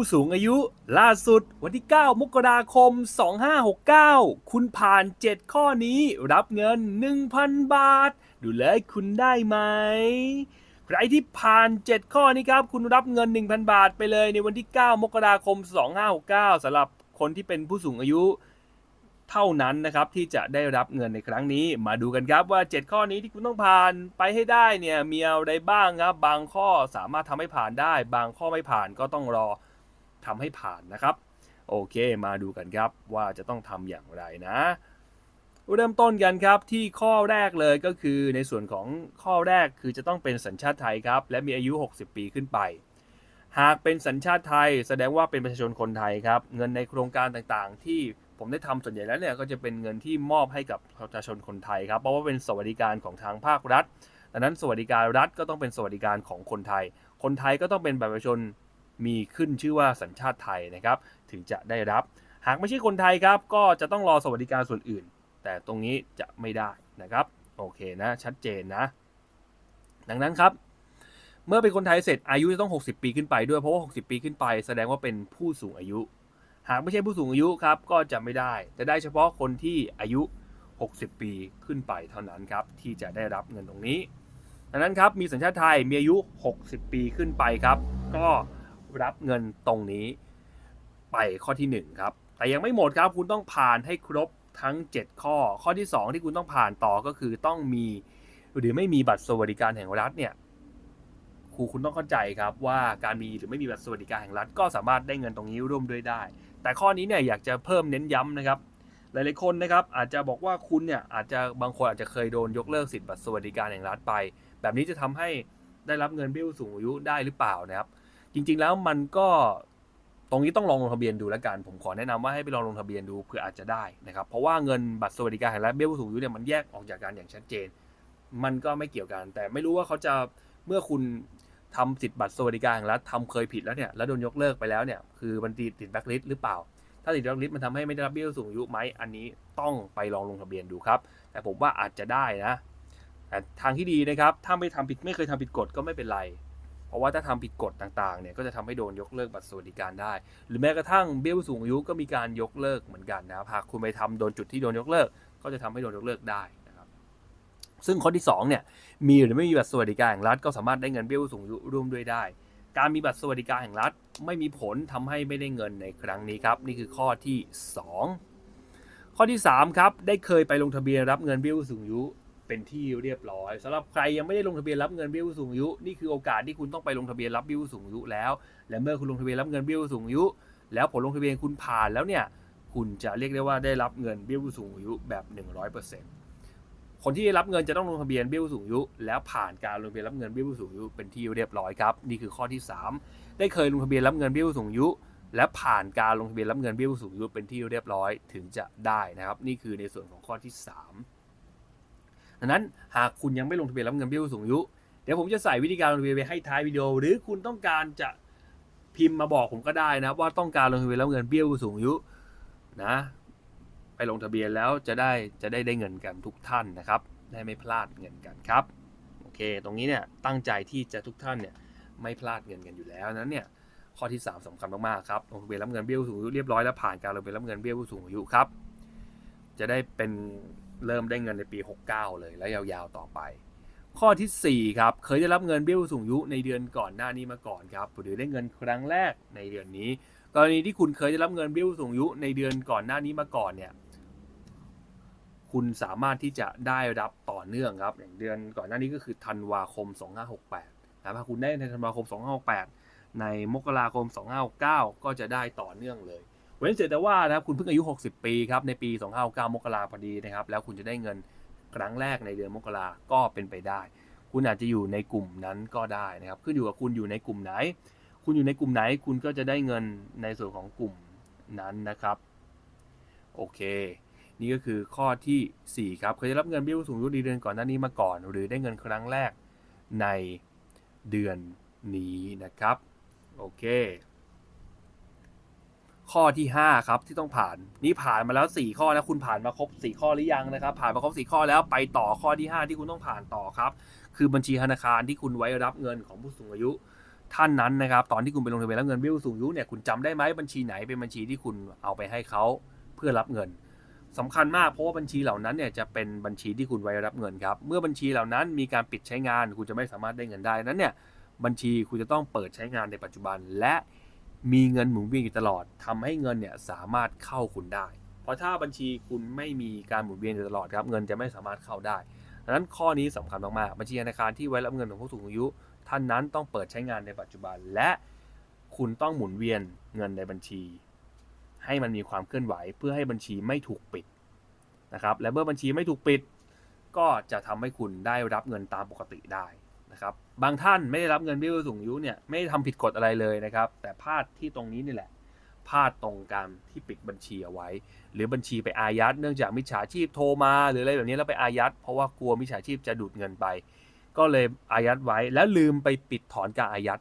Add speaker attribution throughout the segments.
Speaker 1: ผู้สูงอายุ ล่าสุด วันที่ 9 มกราคม 2569 คุณผ่าน 7 ข้อนี้รับเงิน 1,000 บาท ดูเลยคุณได้ไหม ใครที่ผ่าน 7 ข้อนี้ครับ คุณรับเงิน 1,000 บาทไปเลยในวันที่ 9 มกราคม 2569สำหรับคนที่เป็นผู้สูงอายุเท่านั้นนะครับที่จะได้รับเงินในครั้งนี้ มาดูกันครับว่า 7 ข้อนี้ที่คุณต้องผ่านไปให้ได้เนี่ยมีอะไรบ้างครับ บางข้อสามารถทำให้ผ่านได้ บางข้อไม่ผ่านก็ต้องรอ ทำให้ผ่านนะครับ โอเค มาดูกันครับว่าจะต้องทำอย่างไรนะ เริ่มต้นกันครับที่ข้อแรกเลยก็คือในส่วนของข้อแรกคือจะต้องเป็นสัญชาติไทยครับ และมีอายุ 60 ปีขึ้นไป หากเป็นสัญชาติไทย แสดงว่าเป็นประชาชนคนไทยครับ เงินในโครงการต่างๆ ที่ผมได้ทำส่วนใหญ่แล้วเนี่ยก็จะเป็นเงินที่มอบให้กับประชาชนคนไทยครับเพราะว่าเป็นสวัสดิการของทางภาครัฐดังนั้นสวัสดิการรัฐก็ต้องเป็นสวัสดิการของคนไทย คนไทยก็ต้องเป็นบัตรประชาชน มีขึ้นชื่อว่าสัญชาติไทยนะครับ ถึงจะได้รับ หากไม่ใช่คนไทยครับ ก็จะต้องรอสวัสดิการส่วนอื่น แต่ตรงนี้จะไม่ได้นะครับ โอเคนะ ชัดเจนนะ ดังนั้นครับ เมื่อเป็นคนไทยเสร็จอายุจะต้อง 60 ปีขึ้นไปด้วยเพราะว่า 60 ปีขึ้นไป แสดงว่าเป็นผู้สูงอายุ หากไม่ใช่ผู้สูงอายุครับ ก็จะไม่ได้จะได้เฉพาะคนที่อายุ 60 ปีขึ้นไปเท่านั้นครับ ที่จะได้รับเงินตรงนี้ ดังนั้นครับมีสัญชาติไทยมีอายุ 60 ปีขึ้นไปครับ ก็ รับเงินตรงนี้ไปข้อที่ 1 ครับ แต่ยังไม่หมดครับคุณต้องผ่านให้ครบทั้ง 7 ข้อ ข้อที่ 2 ที่คุณต้องผ่านต่อก็คือต้องมี หรือไม่มีบัตรสวัสดิการแห่งรัฐเนี่ยครูคุณต้องเข้าใจครับว่าการมีหรือไม่มีบัตรสวัสดิการแห่งรัฐก็สามารถได้เงินตรงนี้ร่วมด้วยได้ แต่ข้อนี้เนี่ยอยากจะเพิ่มเน้นย้ำนะครับหลายๆคนนะครับอาจจะบอกว่าคุณเนี่ยอาจจะบางคนอาจจะเคยโดนยกเลิกสิทธิ์บัตรสวัสดิการแห่งรัฐไป แบบนี้จะทำให้ได้รับเงินเบี้ยสูงอายุได้หรือเปล่านะครับ ริง ๆ แล้วมันก็ตรงนี้ต้องลองลงทะเบียนดูแล้วกัน ผมขอแนะนำว่าให้ไปลองลงทะเบียนดูเพื่ออาจจะได้นะครับ เพราะว่าเงินบัตรสวัสดิการแห่งรัฐเบี้ยผู้สูงอายุเนี่ยมันแยกออกจากกันอย่างชัดเจน มันก็ไม่เกี่ยวกัน แต่ไม่รู้ว่าเขาจะเมื่อคุณทำสิทธิ์บัตรสวัสดิการแห่งรัฐทำเคยผิดแล้วเนี่ยแล้วโดนยกเลิกไปแล้วเนี่ยคือมันติดติดแบล็คลิสต์หรือเปล่า ถ้าติดแบล็คลิสต์มันทำให้ไม่ได้รับเบี้ยผู้สูงอายุไหมอันนี้ต้องไปลองลงทะเบียนดูครับ แต่ผมว่าอาจจะได้นะแต่ทางที่ดีนะครับ ถ้าไม่ทำผิดไม่เคยทำผิดกฎก็ไม่เป็นไร เพราะว่าถ้าทำผิดกฎต่างๆเนี่ยก็จะทำให้โดนยกเลิกบัตรสวัสดิการได้ หรือแม้กระทั่งเบี้ยผู้สูงอายุก็มีการยกเลิกเหมือนกันนะครับหากคุณไปทำโดนจุดที่โดนยกเลิก ก็จะทำให้โดนยกเลิกได้นะครับซึ่งข้อที่2เนี่ยมีหรือไม่มีบัตรสวัสดิการแห่งรัฐก็สามารถได้เงินเบี้ยผู้สูงอายุร่วมด้วยได้ การมีบัตรสวัสดิการแห่งรัฐ ไม่มีผลทำให้ไม่ได้เงินในครั้งนี้ครับนี่คือข้อที่ 2 ข้อที่3ครับได้เคยไปลงทะเบียนรับเงินเบี้ยผู้สูงอายุ เป็นที่เรียบร้อยสำหรับใครยังไม่ได้ลงทะเบียนรับเงินเบี้ยผู้สูงอายุนี่คือโอกาสที่คุณต้องไปลงทะเบียนรับเบี้ยผู้สูงอายุแล้ว และเมื่อคุณลงทะเบียนรับเงินเบี้ยผู้สูงอายุ แล้วผลลงทะเบียนคุณผ่านแล้วเนี่ยคุณจะเรียกได้ว่าได้รับเงินเบี้ยผู้สูงอายุแบบ 100%คนที่ได้รับเงินจะต้องลงทะเบียนเบี้ยผู้สูงอายุ แล้วผ่านการลงทะเบียนรับเงินเบี้ยผู้สูงอายุเป็นที่เรียบร้อยครับนี่คือข้อที่ 3 ได้เคยลงทะเบียนรับเงินเบี้ยผู้สูงอายุ และผ่านการลงทะเบียนรับเงินเบี้ยผู้สูงอายุเป็นที่เรียบร้อยถึงจะได้นะครับ นี่คือในส่วนของข้อที่ 3 ดังนั้นหากคุณยังไม่ลงทะเบียนรับเงินเบี้ยผู้สูงอายุ เดี๋ยวผมจะใส่วิธีการลงทะเบียนไว้ให้ท้ายวิดีโอ หรือคุณต้องการจะพิมพ์มาบอกผมก็ได้นะว่าต้องการลงทะเบียนรับเงินเบี้ยผู้สูงอายุนะไปลงทะเบียนแล้วจะได้จะได้ได้เงินกันทุกท่านนะครับ ได้ไม่พลาดเงินกันครับโอเค ตรงนี้เนี่ยตั้งใจที่จะทุกท่านเนี่ยไม่พลาดเงินกันอยู่แล้วนั้นเนี่ยข้อที่ 3สำคัญมากๆครับลงทะเบียนรับเงินเบี้ยผู้สูงอายุเรียบร้อยแล้วผ่านการลงทะเบียนรับเงินเบี้ยผู้สูงอายุครับจะได้เป็น เริ่มได้เงินในปี 69 เลยและยาวๆต่อไป ข้อทีสี่ 4 ครับ เคยได้รับเงินเบี้ยผู้สูงอายุในเดือนก่อนหน้านี้มาก่อนครับหรือได้เงินครั้งแรกในเดือนนี้ กรณีที่คุณเคยได้รับเงินเบี้ยผู้สูงอายุในเดือนก่อนหน้านี้มาก่อนเนี่ยคุณสามารถที่จะได้รับต่อเนื่องครับ อย่างเดือนก่อนหน้านี้ก็คือธันวาคม 2568นะครับถ้าคุณได้ในธันวาคม 2568 ในมกราคม 2569 ก็จะได้ต่อเนื่องเลย เว้นเสียแต่ว่านะครับคุณเพิ่งอายุ 60 ปีครับในปี2569มกราพอดีนะครับแล้วคุณจะได้เงินครั้งแรกในเดือนมกราก็เป็นไปได้ คุณอาจจะอยู่ในกลุ่มนั้นก็ได้นะครับขึ้นอยู่กับคุณอยู่ในกลุ่มไหน คุณอยู่ในกลุ่มไหนคุณก็จะได้เงินในส่วนของกลุ่มนั้นนะครับโอเค นี่ก็คือข้อทีสี่4 ครับเคยได้รับเงินเบี้ยผู้สูงอายุในเดือนก่อนหน้านี้มาก่อน หรือได้เงินครั้งแรกในเดือนนี้นะครับ โอเค ข้อที่5ครับที่ต้องผ่านนี่ผ่านมาแล้ว 4 ข้อแล้วคุณผ่านมาครบ 4 ข้อหรือยังนะครับ ผ่านมาครบ 4 ข้อแล้วไปต่อข้อที่ 5 ที่คุณต้องผ่านต่อครับ คือบัญชีธนาคารที่คุณไว้รับเงินของผู้สูงอายุ ท่านนั้นนะครับ ตอนที่คุณไปลงทะเบียนรับเงินเบี้ยผู้สูงอายุเนี่ยคุณจำได้ไหมบัญชีไหนเป็นบัญชีที่คุณเอาไปให้เขาเพื่อรับเงินสำคัญมากเพราะว่าบัญชีเหล่านั้นเนี่ยจะเป็นบัญชีที่คุณไว้รับเงินครับเมื่อบัญชีเหล่านั้นมีการปิดใช้งาน คุณจะไม่สามารถได้เงินได้นั้นเนี่ยบัญชีคุณจะต้องเปิดใช้งานในปัจจุบันและ มีเงินหมุนเวียนอยู่ตลอดทำให้เงินเนี่ยสามารถเข้าคุณได้ เพราะถ้าบัญชีคุณไม่มีการหมุนเวียนอยู่ตลอดครับเงินจะไม่สามารถเข้าได้ดังนั้นข้อนี้สำคัญมากๆบัญชีธนาคารที่ไว้รับเงินของผู้สูงอายุ ท่านนั้นต้องเปิดใช้งานในปัจจุบัน และคุณต้องหมุนเวียนเงินในบัญชี ให้มันมีความเคลื่อนไหวเพื่อให้บัญชีไม่ถูกปิดนะครับและเมื่อบัญชีไม่ถูกปิด ก็จะทำให้คุณได้รับเงินตามปกติได้ นะครับบางท่านไม่ได้รับเงินเบี้ยผู้สูงอายุเนี่ยไม่ได้ทำผิดกฎอะไรเลยนะครับ แต่พลาดที่ตรงนี้นี่แหละพลาดตรงการที่ปิดบัญชีเอาไว้ หรือบัญชีไปอายัดเนื่องจากมิจฉาชีพโทรมา หรืออะไรแบบนี้แล้วไปอายัด เพราะว่ากลัวมิจฉาชีพจะดูดเงินไป ก็เลยอายัดไว้แล้วลืมไปปิดถอนการอายัด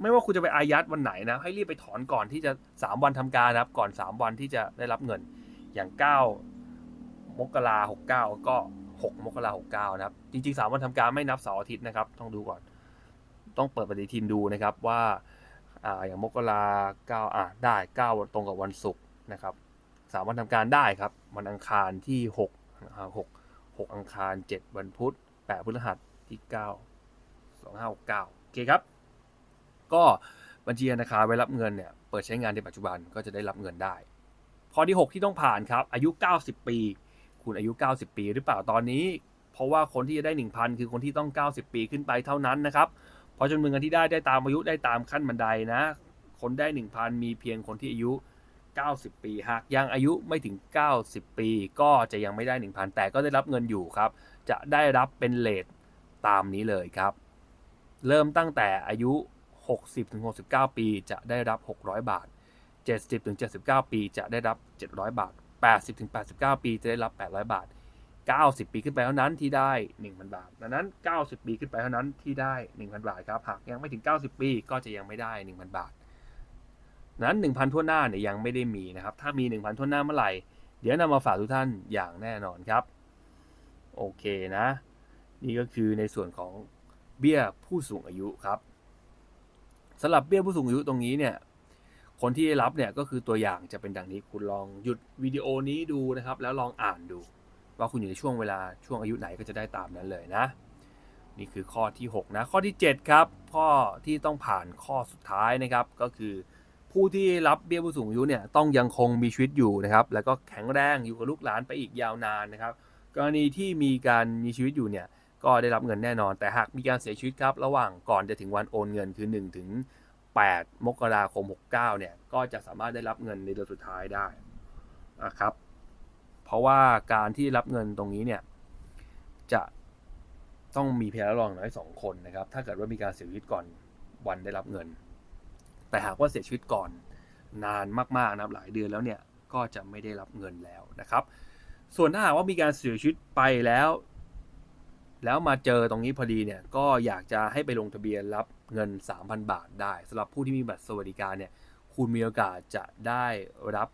Speaker 1: ไม่ว่าคุณจะไปอายัดวันไหนนะ ให้รีบไปถอนก่อนที่จะ 3 วันทำการนะครับก่อน 3 วันที่จะได้รับเงินอย่าง 9 มกราหกเก้าก็ 6 มกราหกเก้านะครับ จริงๆ 3 วันทำการไม่นับเสาร์อาทิตย์นะครับ ต้องดูก่อน ต้องเปิดปฏิทินดูนะครับว่าอ่าอย่างมกราเก้าอะได้เก้าตรงกับวันศุกร์นะครับสามวันทำการได้ครับ วันอังคารที่หกอ่าหกหกอังคารเจ็ดวันพุธแปดพฤหัสที่เก้าสองห้าหกเก้าโอเคครับ ก็บัญชีธนาคารไว้รับเงินเนี่ยเปิดใช้งานในปัจจุบันก็จะได้รับเงินได้ ข้อที่ 6 ที่ต้องผ่านครับ อายุ 90 ปี คุณอายุ 90 ปีหรือเปล่าตอนนี้ เพราะว่าคนที่จะได้ 1,000 คือคนที่ต้อง 90 ปีขึ้นไปเท่านั้นนะครับเพราะจำนวนเงินที่ได้ได้ตามอายุได้ตามขั้นบันไดนะ คนได้ 1,000 มีเพียงคนที่อายุ 90 ปี หากยังอายุไม่ถึง 90 ปี ก็จะยังไม่ได้ 1,000 แต่ก็ได้รับเงินอยู่ครับ จะได้รับเป็นเลทตามนี้เลยครับ เริ่มตั้งแต่อายุ 60-69 ปี จะได้รับ 600 บาท 70-79 ปี จะได้รับ 700 บาท 80-89 ปีจะได้รับ 800 บาท 90 ปีขึ้นไปเท่านั้นที่ได้ 1,000 บาท ดังนั้น 90 ปีขึ้นไปเท่านั้นที่ได้ 1,000 บาทครับหากยังไม่ถึง 90 ปีก็จะยังไม่ได้ 1,000 บาท นั้น 1,000ทั่วหน้าเนี่ยยังไม่ได้มีนะครับ ถ้ามี 1,000ทั่วหน้าเมื่อไหร่ เดี๋ยวนำมาฝากทุกท่านอย่างแน่นอนครับ โอเคนะ นี่ก็คือในส่วนของเบี้ยผู้สูงอายุครับสำหรับเบี้ยผู้สูงอายุตรงนี้เนี่ย คนที่ได้รับเนี่ยก็คือตัวอย่างจะเป็นดังนี้คุณลองหยุดวิดีโอนี้ดูนะครับ แล้วลองอ่านดู ว่าคุณอยู่ในช่วงเวลาช่วงอายุไหนก็จะได้ตามนั้นเลยนะ นี่คือข้อที่ 6 นะ ข้อที่ 7 ครับ ข้อที่ต้องผ่านข้อสุดท้ายนะครับ ก็คือ ผู้ที่รับเบี้ยผู้สูงอายุเนี่ยต้องยังคงมีชีวิตอยู่นะครับ แล้วก็แข็งแรงอยู่กับลูกหลานไปอีกยาวนานนะครับ กรณีที่มีการมีชีวิตอยู่เนี่ยก็ได้รับเงินแน่นอน แต่หากมีการเสียชีวิตครับ ระหว่างก่อนจะถึงวันโอนเงินคือ1ถึง 8 มกราคม 69 เนี่ย ก็จะสามารถได้รับเงินในเดือนสุดท้ายได้นะครับ เพราะว่าการที่รับเงินตรงนี้เนี่ย จะต้องมีพยานรองน้อยสองคนนะครับ ถ้าเกิดว่ามีการเสียชีวิตก่อนวันได้รับเงิน แต่หากว่าเสียชีวิตก่อนนานมากๆนะครับหลายเดือนแล้วเนี่ย ก็จะไม่ได้รับเงินแล้วนะครับ ส่วนถ้าหากว่ามีการเสียชีวิตไปแล้ว แล้วมาเจอตรงนี้พอดีเนี่ยก็อยากจะให้ไปลงทะเบียนรับเงิน 3,000 บาทได้สำหรับผู้ที่มีบัตรสวัสดิการเนี่ยคุณมีโอกาสจะได้รับ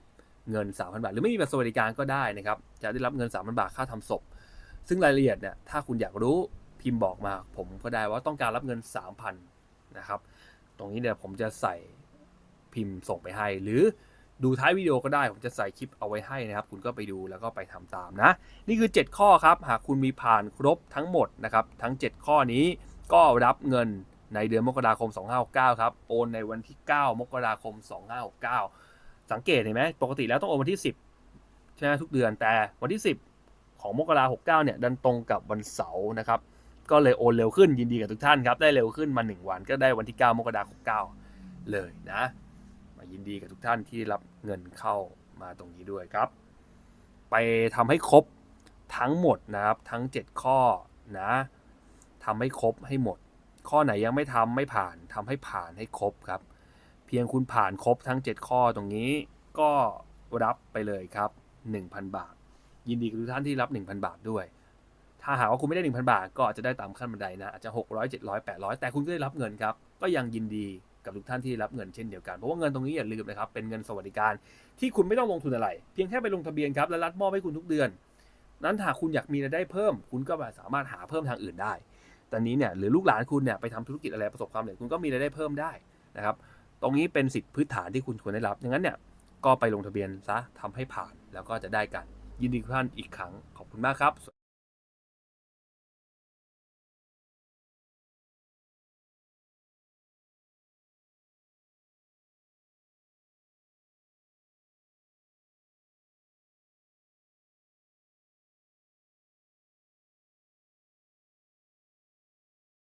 Speaker 1: เงิน 3,000 บาท หรือไม่มีบัตรสวัสดิการก็ได้นะครับ จะได้รับเงิน 3,000 บาทค่าทำศพ ซึ่งรายละเอียดเนี่ยถ้าคุณอยากรู้พิมพ์บอกมา ผมก็ได้ว่าต้องการรับเงิน 3,000นะครับ ตรงนี้เนี่ยผมจะใส่พิมพ์ส่งไปให้หรือ ดูท้ายวิดีโอก็ได้ ผมจะใส่คลิปเอาไว้ให้นะครับ คุณก็ไปดูแล้วก็ไปทำตามนะ นี่คือ 7 ข้อครับ หากคุณมีผ่านครบทั้งหมดนะครับ ทั้ง 7 ข้อนี้ก็รับเงินในเดือนมกราคม 2569 ครับ โอนในวันที่ 9 มกราคม 2569 สังเกตเห็นไหมปกติแล้วต้องโอนวันที่ 10 ใช่ไหมทุกเดือน แต่วันที่ 10 ของมกราคม69 เนี่ย ดันตรงกับวันเสาร์นะครับ ก็เลยโอนเร็วขึ้น ยินดีกับทุกท่านครับ ได้เร็วขึ้นมา 1 วัน ก็ได้วันที่ 9 มกราคม69 เลยนะ ยินดีกับทุกท่านที่รับเงินเข้ามาตรงนี้ด้วยครับ ไปทำให้ครบทั้งหมดนะครับ ทั้ง 7 ข้อนะทำให้ครบให้หมด ข้อไหนยังไม่ทำไม่ผ่านทำให้ผ่านให้ครบครับ เพียงคุณผ่านครบทั้ง 7 ข้อตรงนี้ก็รับไปเลยครับ 1,000 บาท ยินดีกับทุกท่านที่รับ 1,000 บาทด้วย ถ้าหากว่าคุณไม่ได้ 1,000 บาท ก็อาจจะได้ตามขั้นบันไดนะอาจจะ 600 700 800 แต่คุณก็ได้รับเงินครับ ก็ยังยินดี กับทุกท่านที่รับเงินเช่นเดียวกันเพราะว่าเงินตรงนี้อย่าลืมนะครับเป็นเงินสวัสดิการที่คุณไม่ต้องลงทุนอะไร เพียงแค่ไปลงทะเบียนครับและรัฐมอบให้คุณทุกเดือน นั้นหากคุณอยากมีรายได้เพิ่ม คุณก็สามารถหาเพิ่มทางอื่นได้ตอนนี้เนี่ยหรือลูกหลานคุณเนี่ยไปทำธุรกิจอะไรประสบความสำเร็จคุณก็มีรายได้เพิ่มได้นะครับตรงนี้เป็นสิทธิพื้นฐานที่คุณควรได้รับดังนั้นเนี่ยก็ไปลงทะเบียนซะทำให้ผ่านแล้วก็จะได้กัน ยินดีทุกท่านอีกครั้งขอบคุณมากครับ